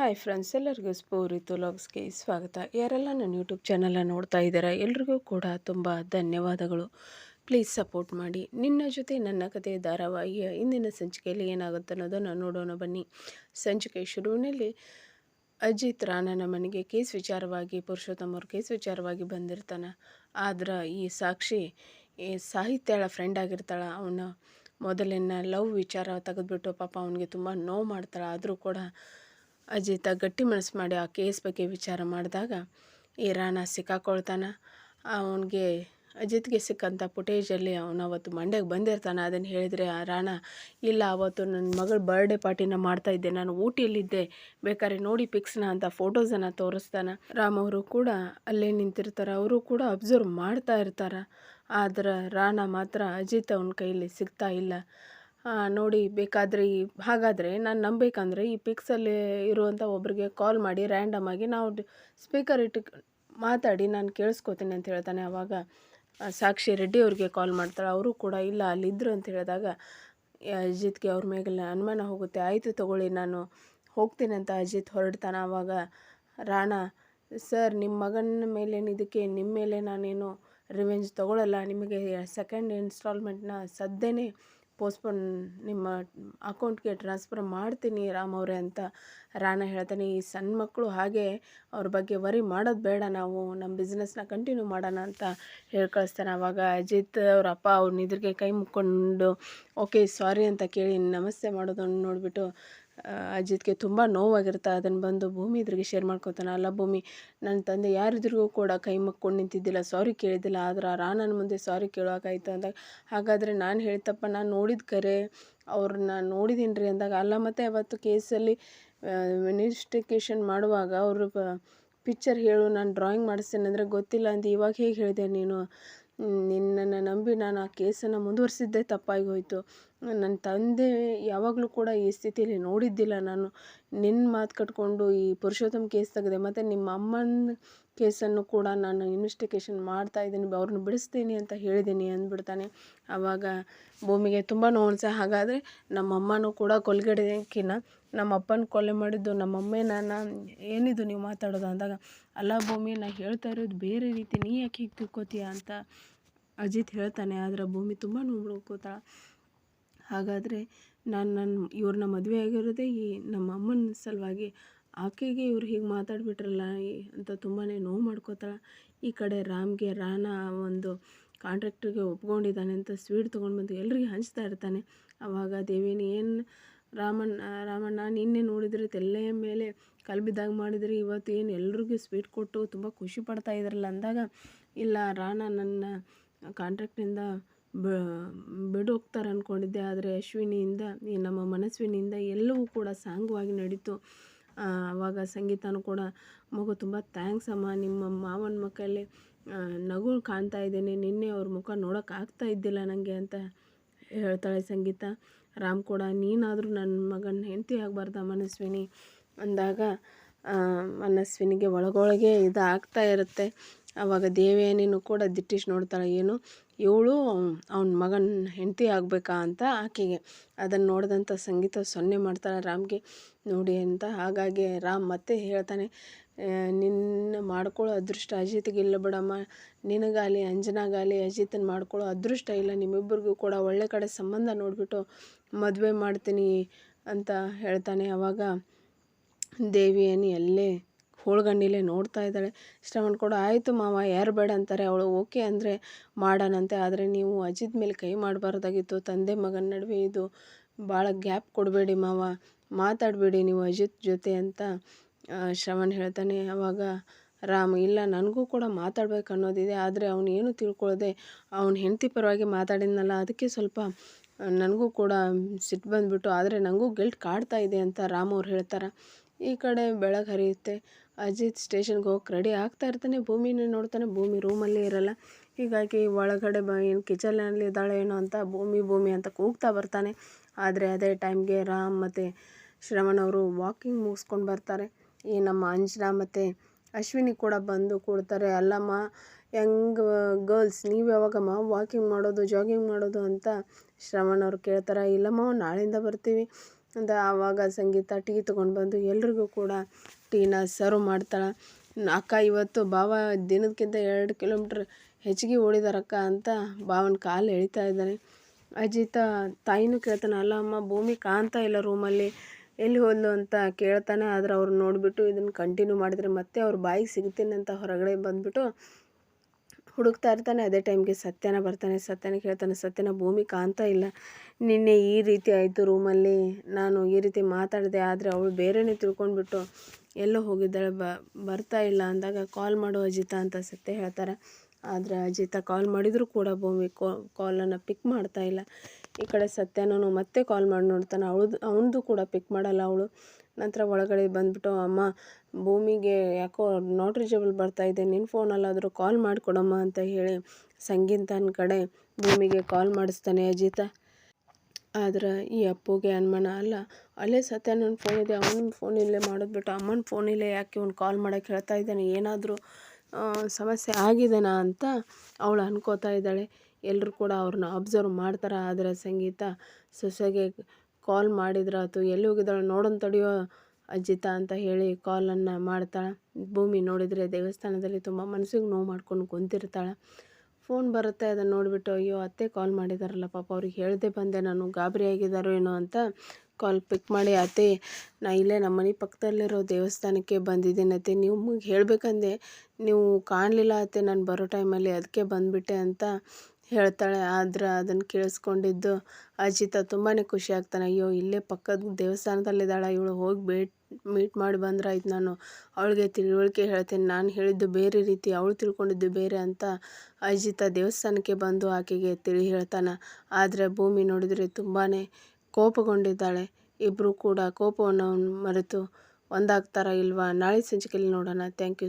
Hi friends, ಎಲ್ಲರಿಗೂ ಸ್ಪೂರಿ ಲಾಗ್ಸ್ಗೆ ಸ್ವಾಗತ. ಯಾರೆಲ್ಲ ನನ್ನ ಯೂಟ್ಯೂಬ್ ಚಾನಲ್ನ ನೋಡ್ತಾ ಇದ್ದೀರಾ, ಎಲ್ರಿಗೂ ಕೂಡ ತುಂಬ ಧನ್ಯವಾದಗಳು. ಪ್ಲೀಸ್ ಸಪೋರ್ಟ್ ಮಾಡಿ. ನಿನ್ನ ಜೊತೆ ನನ್ನ ಕತೆ ಧಾರಾವಾಹಿಯ ಇಂದಿನ ಸಂಚಿಕೆಯಲ್ಲಿ ಏನಾಗುತ್ತೆ ಅನ್ನೋದನ್ನು ನೋಡೋಣ ಬನ್ನಿ. ಸಂಚಿಕೆ ಶುರುವಿನಲ್ಲಿ ಅಜಿತ್ ರಾಣನ ಮನೆಗೆ ಕೇಸ್ ವಿಚಾರವಾಗಿ, ಪುರುಷೋತ್ತಮ್ ಅವ್ರ ಕೇಸ್ ವಿಚಾರವಾಗಿ ಬಂದಿರ್ತಾನೆ. ಆದ್ರೆ ಈ ಸಾಕ್ಷಿ, ಈ ಸಾಹಿತ್ಯಳ ಫ್ರೆಂಡ್ ಆಗಿರ್ತಾಳೆ. ಅವನ ಮೊದಲಿನ ಲವ್ ವಿಚಾರ ತೆಗೆದುಬಿಟ್ಟು ಪಾಪ ಅವನಿಗೆ ತುಂಬ ನೋವು ಮಾಡ್ತಾಳೆ. ಆದರೂ ಕೂಡ ಅಜಿತ ಗಟ್ಟಿ ಮನಸ್ಸು ಮಾಡಿ ಆ ಕೇಸ್ ಬಗ್ಗೆ ವಿಚಾರ ಮಾಡಿದಾಗ ಈ ರಾಣ ಸಿಕ್ಕಾಕೊಳ್ತಾನೆ? ಅವನಿಗೆ ಅಜಿತ್ಗೆ ಸಿಕ್ಕಂಥ ಫುಟೇಜಲ್ಲಿ ಅವನು ಅವತ್ತು ಮಂಡ್ಯಕ್ಕೆ ಬಂದಿರ್ತಾನೆ? ಅದನ್ನು ಹೇಳಿದರೆ, ಆ ರಾಣ, ಇಲ್ಲ, ಅವತ್ತು ನನ್ನ ಮಗಳ ಬರ್ಡೇ ಪಾರ್ಟಿನ ಮಾಡ್ತಾ ಇದ್ದೆ. ನಾನು ಊಟಿಯಲ್ಲಿದ್ದೆ. ಬೇಕಾದ್ರೆ ನೋಡಿ ಪಿಕ್ಸ್ನ ಅಂತ ಫೋಟೋಸನ್ನು ತೋರಿಸ್ತಾನೆ. ರಾಮ್ ಅವರು ಕೂಡ ಅಲ್ಲೇ ನಿಂತಿರ್ತಾರೆ. ಅವರು ಕೂಡ ಅಬ್ಸರ್ವ್ ಮಾಡ್ತಾ ಇರ್ತಾರೆ. ಆದ್ರೆ ರಾಣ ಮಾತ್ರ ಅಜಿತ್ ಅವನ ಕೈಯಲ್ಲಿ ಸಿಗ್ತಾ ಇಲ್ಲ. ನೋಡಿ, ಬೇಕಾದರೆ ಈ ಹಾಗಾದರೆ ನಾನು ನಂಬಬೇಕಂದ್ರೆ ಈ ಪಿಕ್ಸಲ್ಲಿ ಇರುವಂಥ ಒಬ್ಬರಿಗೆ ಕಾಲ್ ಮಾಡಿ ರ್ಯಾಂಡಮ್ ಆಗಿ ನಾವು ಸ್ಪೀಕರ್ ಇಟ್ಟು ಮಾತಾಡಿ ನಾನು ಕೇಳಿಸ್ಕೊತೀನಿ ಅಂತ ಹೇಳ್ತಾನೆ ಆವಾಗ ಸಾಕ್ಷಿ ರೆಡ್ಡಿ ಅವ್ರಿಗೆ ಕಾಲ್ ಮಾಡ್ತಾಳೆ. ಅವರು ಕೂಡ, ಇಲ್ಲ ಅಲ್ಲಿದ್ದರು ಅಂತ ಹೇಳಿದಾಗ ಅಜಿತ್ಗೆ ಅವ್ರ ಮೇಲೆ ಅನುಮಾನ ಹೋಗುತ್ತೆ. ಆಯಿತು ತಗೊಳ್ಳಿ, ನಾನು ಹೋಗ್ತೀನಿ ಅಂತ ಅಜಿತ್ ಹೊರಡ್ತಾನೆ ಆವಾಗ ರಾಣ, ಸರ್ ನಿಮ್ಮ ಮಗನ ಮೇಲೇನಿದಕ್ಕೆ ನಿಮ್ಮ ಮೇಲೆ ನಾನೇನು ರಿವೆಂಜ್ ತೊಗೊಳ್ಳಲ್ಲ ನಿಮಗೆ ಸೆಕೆಂಡ್ ಇನ್ಸ್ಟಾಲ್ಮೆಂಟ್ನ ಸದ್ಯನೇ ಪೋಸ್ಟ್ಪೋನ್ ನಿಮ್ಮ ಅಕೌಂಟ್ಗೆ ಟ್ರಾನ್ಸ್ಫರ್ ಮಾಡ್ತೀನಿ ರಾಮ್ ಅವರೇ ಅಂತ ರಾಣ ಹೇಳ್ತಾನೆ. ಈ ಸಣ್ಣ ಮಕ್ಕಳು ಹಾಗೆ ಅವ್ರ ಬಗ್ಗೆ ವರಿ ಮಾಡೋದು ಬೇಡ, ನಾವು ನಮ್ಮ ಬಿಸ್ನೆಸ್ನ ಕಂಟಿನ್ಯೂ ಮಾಡೋಣ ಅಂತ ಹೇಳಿ ಕಳಿಸ್ತಾನೆ ಆವಾಗ ಅಜಿತ್ ಅವ್ರ ಅಪ್ಪ ಅವ್ರನ್ನ ಇದ್ರಿಗೆ ಕೈ ಮುಕ್ಕೊಂಡು ಓಕೆ ಸಾರಿ ಅಂತ ಕೇಳಿ ನಮಸ್ತೆ ಮಾಡೋದನ್ನು ನೋಡಿಬಿಟ್ಟು ಅಜಿತ್ಗೆ ತುಂಬ ನೋವಾಗಿರುತ್ತೆ. ಅದನ್ನು ಬಂದು ಭೂಮಿ ಎದುರಿಗೆ ಶೇರ್ ಮಾಡ್ಕೊತಾನೆ. ಅಲ್ಲ ಭೂಮಿ ನನ್ನ ತಂದೆ ಯಾರಿದ್ರಿಗೂ ಕೂಡ ಕೈ ಮಕ್ಕೊಂಡು ನಿಂತಿದ್ದಿಲ್ಲ. ಸಾರಿ ಕೇಳಿದ್ದಿಲ್ಲ. ಆದ್ರೆ ಆ ರಾಣನ ಮುಂದೆ ಸಾರಿ ಕೇಳೋಕಾಯ್ತು ಅಂದಾಗ, ಹಾಗಾದರೆ ನಾನು ಹೇಳ್ತಪ್ಪ ನಾನು ನೋಡಿದ ಕರೆ ಅವ್ರನ್ನ ನೋಡಿದ್ದೀನಿ ರೀ ಅಂದಾಗ, ಅಲ್ಲ ಮತ್ತೆ ಅವತ್ತು ಕೇಸಲ್ಲಿ ಇನ್ವೆಸ್ಟಿಗೇಷನ್ ಮಾಡುವಾಗ ಅವರು ಪಿಕ್ಚರ್ ಹೇಳು, ನಾನು ಡ್ರಾಯಿಂಗ್ ಮಾಡಿಸ್ತೇನೆ ಅಂದರೆ ಗೊತ್ತಿಲ್ಲ ಅಂತ ಇವಾಗ ಹೇಗೆ ಹೇಳಿದೆ ನೀನು? ನಿನ್ನನ್ನು ನಂಬಿ ನಾನು ಆ ಕೇಸನ್ನು ಮುಂದುವರಿಸಿದ್ದೇ ತಪ್ಪಾಗಿ ಹೋಯಿತು. ನನ್ನ ತಂದೆ ಯಾವಾಗಲೂ ಕೂಡ ಈ ಸ್ಥಿತಿಯಲ್ಲಿ ನೋಡಿದ್ದಿಲ್ಲ ನಾನು. ನಿನ್ನ ಮಾತು ಕಟ್ಕೊಂಡು ಈ ಪುರುಷೋತ್ತಮ ಕೇಸ್ ತೆಗೆದೆ, ಮತ್ತು ನಿಮ್ಮ ಅಮ್ಮನ ಕೇಸನ್ನು ಕೂಡ ನಾನು ಇನ್ವೆಸ್ಟಿಗೇಷನ್ ಮಾಡ್ತಾ ಇದ್ದೀನಿ, ಅವ್ರನ್ನ ಬಿಡಿಸ್ತೀನಿ ಅಂತ ಹೇಳಿದ್ದೀನಿ ಅಂದ್ಬಿಡ್ತಾನೆ. ಆವಾಗ ಭೂಮಿಗೆ ತುಂಬ ನೋವು ಹಾಗಾದರೆ ನಮ್ಮ ಅಮ್ಮನೂ ಕೂಡ ಕೊಲ್ಗಡೆಕಿನ ನಮ್ಮ ಅಪ್ಪನ ಕೊಲೆ ಮಾಡಿದ್ದು, ನಮ್ಮ ಅಮ್ಮೇನ ಏನಿದು ನೀವು ಮಾತಾಡೋದು ಅಂದಾಗ, ಅಲ್ಲ ಭೂಮಿ, ನಾ ಹೇಳ್ತಾ ಇರೋದು ಬೇರೆ ರೀತಿ, ನೀ ಯಾಕೆ ಹೀಗೆ ತಿಳ್ಕೊತೀಯ ಅಂತ ಅಜಿತ್ ಹೇಳ್ತಾನೆ. ಆದರೆ ಭೂಮಿ ತುಂಬ ನೋಡ್ಕೋತಾಳೆ ಹಾಗಾದರೆ ನಾನು ನನ್ನ ಇವ್ರನ್ನ ಮದುವೆ ಆಗಿರೋದೇ ಈ ನಮ್ಮ ಅಮ್ಮನ ಸಲುವಾಗಿ ಆಕೆಗೆ ಇವ್ರು ಹೀಗೆ ಮಾತಾಡಿಬಿಟ್ರಲ್ಲ ಅಂತ ತುಂಬಾ ನೋವು ಮಾಡ್ಕೋತಾಳೆ. ಈ ಕಡೆ ರಾಮ್ಗೆ ರಾಣಾ ಒಂದು ಕಾಂಟ್ರಾಕ್ಟ್ರಿಗೆ ಒಪ್ಕೊಂಡಿದ್ದಾನೆ ಅಂತ ಸ್ವೀಟ್ ತೊಗೊಂಡು ಬಂದು ಎಲ್ರಿಗೆ ಹಂಚ್ತಾ ಇರ್ತಾನೆ. ಆವಾಗ ದೇವೇನಿ ಏನು ರಾಮಣ್ಣ ರಾಮಣ್ಣ ನಿನ್ನೆ ನೋಡಿದರೆ ತೆಲ್ಲೆಯ ಮೇಲೆ ಕಲ್ಬಿದ್ದಾಗ ಮಾಡಿದರೆ ಇವತ್ತು ಏನು ಎಲ್ರಿಗೂ ಸ್ವೀಟ್ ಕೊಟ್ಟು ತುಂಬ ಖುಷಿ ಪಡ್ತಾ ಇದ್ರಲ್ಲ ಅಂದಾಗ ಇಲ್ಲ ರಾಣ ನನ್ನ ಕಾಂಟ್ರಾಕ್ಟಿಂದ ಬಿಡು ಹೋಗ್ತಾರೆ ಅಂದ್ಕೊಂಡಿದ್ದೆ ಆದರೆ ಅಶ್ವಿನಿಯಿಂದ, ಈ ನಮ್ಮ ಮನಸ್ವಿನಿಯಿಂದ ಎಲ್ಲವೂ ಕೂಡ ಸಾಂಗವಾಗಿ ನಡೀತು. ಆವಾಗ ಸಂಗೀತನೂ ಕೂಡ ಮಗು ತುಂಬ ಥ್ಯಾಂಕ್ಸ್ ಅಮ್ಮ. ನಿಮ್ಮ ಮಾವನ ಮಕ್ಕಳಲ್ಲಿ ನಗುಳು ಕಾಣ್ತಾ ಇದ್ದೇನೆ. ನಿನ್ನೆ ಅವ್ರ ಮುಖ ನೋಡೋಕೆ ಆಗ್ತಾ ಇದ್ದಿಲ್ಲ ನನಗೆ ಅಂತ ಹೇಳ್ತಾಳೆ ಸಂಗೀತ. ರಾಮ್ ಕೂಡ, ನೀನಾದರೂ ನನ್ನ ಮಗನ ಹೆಂಡತಿ ಆಗಬಾರ್ದ ಮನಸ್ವಿನಿ ಅಂದಾಗ ಮನಸ್ವಿನಿಗೆ ಒಳಗೊಳಗೆ ಇದು ಆಗ್ತಾ ಇರುತ್ತೆ. ಆವಾಗ ದೇವಯಾನಿನೂ ಕೂಡ ದಿಟ್ಟಿಸಿ ನೋಡ್ತಾಳೆ, ಏನು? ಇವಳು ಅವ್ನ ಮಗನ ಹೆಂಡತಿ ಆಗಬೇಕಾ? ಅಂತ ಆಕೆಗೆ. ಅದನ್ನು ನೋಡಿದಂಥ ಸಂಗೀತ ಸೊನ್ನೆ ಮಾಡ್ತಾಳೆ ರಾಮ್ಗೆ. ನೋಡಿ ಅಂತ. ಹಾಗಾಗಿ ರಾಮ್ ಮತ್ತೆ ಹೇಳ್ತಾನೆ ನಿನ್ನ ಮಾಡ್ಕೊಳ್ಳೋ ಅದೃಷ್ಟ ಅಜಿತ್ಗೆ ಇಲ್ಲ ಬಿಡಮ್ಮ. ನಿನಗಾಲಿ ಅಂಜನಾಗಾಲಿ ಅಜಿತನ ಮಾಡ್ಕೊಳ್ಳೋ ಅದೃಷ್ಟ ಇಲ್ಲ. ನಿಮ್ಮಿಬ್ಬರಿಗೂ ಕೂಡ ಒಳ್ಳೆ ಕಡೆ ಸಂಬಂಧ ನೋಡಿಬಿಟ್ಟು ಮದುವೆ ಮಾಡ್ತೀನಿ ಅಂತ ಹೇಳ್ತಾನೆ. ಅವಾಗ ದೇವಿಯನಿ ಅಲ್ಲೇ ಹೋಳ್ಗಣ್ಣಿಲೆ ನೋಡ್ತಾ ಇದ್ದಾಳೆ. ಶ್ರವಣ್ ಕೂಡ ಆಯಿತು ಮಾವ, ಯಾರು ಬೇಡ ಅಂತಾರೆ. ಅವಳು ಓಕೆ ಅಂದರೆ ಮಾಡೋಣಂತೆ ಆದರೆ ನೀವು ಅಜಿತ್ ಮೇಲೆ ಕೈ ಮಾಡಬಾರ್ದಾಗಿತ್ತು. ತಂದೆ ಮಗನ ನಡುವೆ ಇದು ಭಾಳ ಗ್ಯಾಪ್ ಕೊಡಬೇಡಿ ಮಾವ. ಮಾತಾಡಬೇಡಿ ನೀವು ಅಜಿತ್ ಜೊತೆ ಅಂತ ಶ್ರವಣ್ ಹೇಳ್ತಾನೆ. ಅವಾಗ ರಾಮ್, ಇಲ್ಲ, ನನಗೂ ಕೂಡ ಮಾತಾಡ್ಬೇಕು ಅನ್ನೋದಿದೆ. ಆದರೆ ಅವನು ಏನು ತಿಳ್ಕೊಳ್ಳದೆ ಅವನ ಹೆಂಡತಿ ಪರವಾಗಿ ಮಾತಾಡಿದ್ನಲ್ಲ. ಅದಕ್ಕೆ ಸ್ವಲ್ಪ ನನಗೂ ಕೂಡ ಸಿಟ್ಟು ಬಂದುಬಿಟ್ಟು, ಆದರೆ ನನಗೂ ಗಿಲ್ಟ್ ಕಾಡ್ತಾ ಇದೆ ಅಂತ ರಾಮ್ ಅವ್ರು ಹೇಳ್ತಾರೆ. ಈ ಕಡೆ ಬೆಳಗ್ಗೆ ಹರಿಯುತ್ತೆ. ಅಜಿತ್ ಸ್ಟೇಷನ್ಗೆ ಹೋಗಿ ರೆಡಿ ಆಗ್ತಾ ಇರ್ತಾನೆ, ಭೂಮಿನ ನೋಡ್ತಾನೆ, ಭೂಮಿ ರೂಮಲ್ಲಿ ಇರಲ್ಲ. ಹೀಗಾಗಿ ಒಳಗಡೆ ಬ ಏನು ಕಿಚನಲ್ಲಿ ಇದ್ದಾಳೆ ಏನೋ ಅಂತ ಭೂಮಿ ಭೂಮಿ ಅಂತ ಕೂಗ್ತಾ ಬರ್ತಾನೆ. ಆದರೆ ಅದೇ ಟೈಮ್ಗೆ ರಾಮ್ ಮತ್ತು ಶ್ರವಣ್ ಅವರು ವಾಕಿಂಗ್ ಮುಗಿಸ್ಕೊಂಡು ಬರ್ತಾರೆ. ಈ ನಮ್ಮ ಅಂಜನಾ ಮತ್ತು ಅಶ್ವಿನಿ ಕೂಡ ಬಂದು ಕೂಡ್ತಾರೆ. ಅಲ್ಲಮ್ಮ, ಯಂಗ್ ಗರ್ಲ್ಸ್ ನೀವು ಯಾವಾಗಮ್ಮ ವಾಕಿಂಗ್ ಮಾಡೋದು ಜಾಗಿಂಗ್ ಮಾಡೋದು ಅಂತ ಶ್ರವಣ್ ಅವ್ರು ಕೇಳ್ತಾರೆ. ಇಲ್ಲಮ್ಮ ನಾಳೆಯಿಂದ ಬರ್ತೀವಿ. ಅಂತ ಆವಾಗ ಸಂಗೀತ ಟೀ ತೊಗೊಂಡು ಬಂದು ಎಲ್ರಿಗೂ ಕೂಡ ಟೀನ ಸರ್ವ್ ಮಾಡ್ತಾಳೆ. ಅಕ್ಕ, ಇವತ್ತು ಬಾವ ದಿನಕ್ಕಿಂತ ಎರಡು ಕಿಲೋಮೀಟ್ರ್ ಹೆಚ್ಚಿಗೆ ಓಡಿದಾರಕ್ಕ ಅಂತ ಬಾವನ ಕಾಲು ಎಳಿತಾ ಇದ್ದಾನೆ ಅಜಿತ ತಾಯಿನೂ ಕೇಳ್ತಾನೆ, ಅಲ್ಲ ಅಮ್ಮ, ಭೂಮಿ ಕಾಣ್ತಾ ಇಲ್ಲ ರೂಮಲ್ಲಿ. ಎಲ್ಲಿ ಹೋದ್ಲು ಅಂತ ಕೇಳ್ತಾನೆ, ಆದ್ರೆ ಅವ್ರು ನೋಡಿಬಿಟ್ಟು ಇದನ್ನು ಕಂಟಿನ್ಯೂ ಮಾಡಿದರೆ ಮತ್ತೆ ಅವ್ರ ಬಾಯಿಗೆ ಸಿಗ್ತೀನಿ ಅಂತ ಹೊರಗಡೆ ಬಂದುಬಿಟ್ಟು ಹುಡುಕ್ತಾ ಇರ್ತಾನೆ. ಅದೇ ಟೈಮ್ಗೆ ಸತ್ಯನ ಬರ್ತಾನೆ. ಸತ್ಯನ ಕೇಳ್ತಾನೆ, ಸತ್ಯನ, ಭೂಮಿ ಕಾಣ್ತಾ ಇಲ್ಲ. ನಿನ್ನೆ ಈ ರೀತಿ ಆಯಿತು ರೂಮಲ್ಲಿ. ನಾನು ಈ ರೀತಿ ಮಾತಾಡಿದೆ, ಆದರೆ ಅವಳು ಬೇರೆನೇ ತಿಳ್ಕೊಂಡ್ಬಿಟ್ಟು ಎಲ್ಲೋ ಹೋಗಿದ್ದಾಳೆ, ಬ, ಬರ್ತಾ ಇಲ್ಲ ಅಂದಾಗ ಕಾಲ್ ಮಾಡು ಅಜಿತ ಅಂತ ಸತ್ಯ ಹೇಳ್ತಾರೆ. ಆದರೆ ಅಜಿತ ಕಾಲ್ ಮಾಡಿದರೂ ಕೂಡ ಭೂಮಿ ಕಾಲನ್ನು ಪಿಕ್ ಮಾಡ್ತಾ ಇಲ್ಲ. ಈ ಕಡೆ ಸತ್ಯನೂ ಮತ್ತೆ ಕಾಲ್ ಮಾಡಿ ನೋಡ್ತಾನೆ. ಅವಳದು ಅವನದು ಕೂಡ ಪಿಕ್ ಮಾಡಲ್ಲ ಅವಳು. ನಂತರ ಒಳಗಡೆ ಬಂದುಬಿಟ್ಟು, ಅಮ್ಮ, ಭೂಮಿಗೆ ಯಾಕೋ ನಾಟ್ ರೀಚೇಬಲ್ ಬರ್ತಾ ಇದೆ. ನಿನ್ನ ಫೋನಲ್ಲಾದರೂ ಕಾಲ್ ಮಾಡಿಕೊಡಮ್ಮ ಅಂತ ಹೇಳಿ ಸಂಗೀತನ ಕಡೆ ಭೂಮಿಗೆ ಕಾಲ್ ಮಾಡಿಸ್ತಾನೆ ಅಜಿತ. ಆದ್ರೆ ಈ ಅಪ್ಪುಗೆ ಅನುಮಾನ ಅಲ್ಲ. ಅಲ್ಲೇ ಸತ್ಯ ನನ್ನ ಫೋನ್ ಇದೆ, ಅವನ ಫೋನ್ ಇಲ್ಲೇ ಮಾಡೋದು ಬಿಟ್ಟು ಅಮ್ಮನ ಫೋನಿಲ್ಲೇ ಯಾಕೆ ಇವ್ನು ಕಾಲ್ ಮಾಡೋಕೆ ಹೇಳ್ತಾ ಇದ್ದಾನೆ? ಏನಾದರೂ ಸಮಸ್ಯೆ ಆಗಿದೆನಾ ಅಂತ ಅವಳು ಅನ್ಕೋತಾ ಇದ್ದಾಳೆ. ಎಲ್ಲರೂ ಕೂಡ ಅವ್ರನ್ನ ಅಬ್ಸರ್ವ್ ಮಾಡ್ತಾರೆ ಆದರೆ ಸಂಗೀತ? ಸೊಸೆಗೆ ಕಾಲ್ ಮಾಡಿದ್ರಾತು ಎಲ್ಲಿ ಹೋಗಿದ್ದಾಳೆ? ನೋಡೋಣ ತಡೆಯೋ ಅಜ್ಜಿತ ಅಂತ ಹೇಳಿ ಕಾಲನ್ನು ಮಾಡ್ತಾಳೆ. ಭೂಮಿ ನೋಡಿದರೆ ದೇವಸ್ಥಾನದಲ್ಲಿ ತುಂಬ ಮನಸ್ಸಿಗೆ ನೋವು ಮಾಡ್ಕೊಂಡು ಕುಂತಿರ್ತಾಳೆ. ಫೋನ್ ಬರುತ್ತೆ, ಅದನ್ನು ನೋಡಿಬಿಟ್ಟು ಅಯ್ಯೋ, ಅತ್ತೆ ಕಾಲ್ ಮಾಡಿದಾರಲ್ಲ ಪಾಪ, ಅವ್ರಿಗೆ ಹೇಳ್ದೆ ಬಂದೆ ನಾನು, ಗಾಬರಿ ಆಗಿದ್ದಾರೋ ಏನೋ ಅಂತ ಕಾಲ್ ಪಿಕ್ ಮಾಡಿ, ಅತ್ತೆ, ನಾ ಇಲ್ಲೇ ನಮ್ಮ ಮನೆ ಪಕ್ಕದಲ್ಲಿರೋ ದೇವಸ್ಥಾನಕ್ಕೆ ಬಂದಿದ್ದೀನಿ ಅತ್ತೆ, ನಿಮಗೆ ಹೇಳಬೇಕಂದೆ, ನೀವು ಕಾಣಲಿಲ್ಲ ಅತ್ತೆ, ನಾನು ಬರೋ ಟೈಮಲ್ಲಿ ಅದಕ್ಕೆ ಬಂದುಬಿಟ್ಟೆ ಅಂತ ಹೇಳ್ತಾಳೆ, ಆದ್ರೆ ಅದನ್ನು ಕೇಳಿಸ್ಕೊಂಡಿದ್ದು ಅಜಿತ ತುಂಬಾ ಖುಷಿ ಆಗ್ತಾನೆ. ಅಯ್ಯೋ, ಇಲ್ಲೇ ಪಕ್ಕದ ದೇವಸ್ಥಾನದಲ್ಲಿದ್ದಾಳೆ, ಇವಳು ಹೋಗಿ ಭೇಟ್ ಮೀಟ್ ಮಾಡಿ ಬಂದ್ರಾಯ್ತು ನಾನು. ಅವಳಿಗೆ ತಿಳುವಳಿಕೆ ಹೇಳ್ತೇನೆ. ನಾನು ಹೇಳಿದ್ದು ಬೇರೆ ರೀತಿ, ಅವಳು ತಿಳ್ಕೊಂಡಿದ್ದು ಬೇರೆ ಅಂತ ಅಜಿತ ದೇವಸ್ಥಾನಕ್ಕೆ ಬಂದು ಆಕೆಗೆ ತಿಳಿ ಹೇಳ್ತಾನೆ. ಆದರೆ ಭೂಮಿ ನೋಡಿದರೆ ತುಂಬಾ ಕೋಪಗೊಂಡಿದ್ದಾಳೆ. ಇಬ್ಬರೂ ಕೂಡ ಕೋಪವನ್ನು ಮರೆತು ಒಂದಾಗ್ತಾರ ಇಲ್ವಾ? ನಾಳೆ ಸಂಚಿಕೆಯಲ್ಲಿ ನೋಡೋಣ. Thank you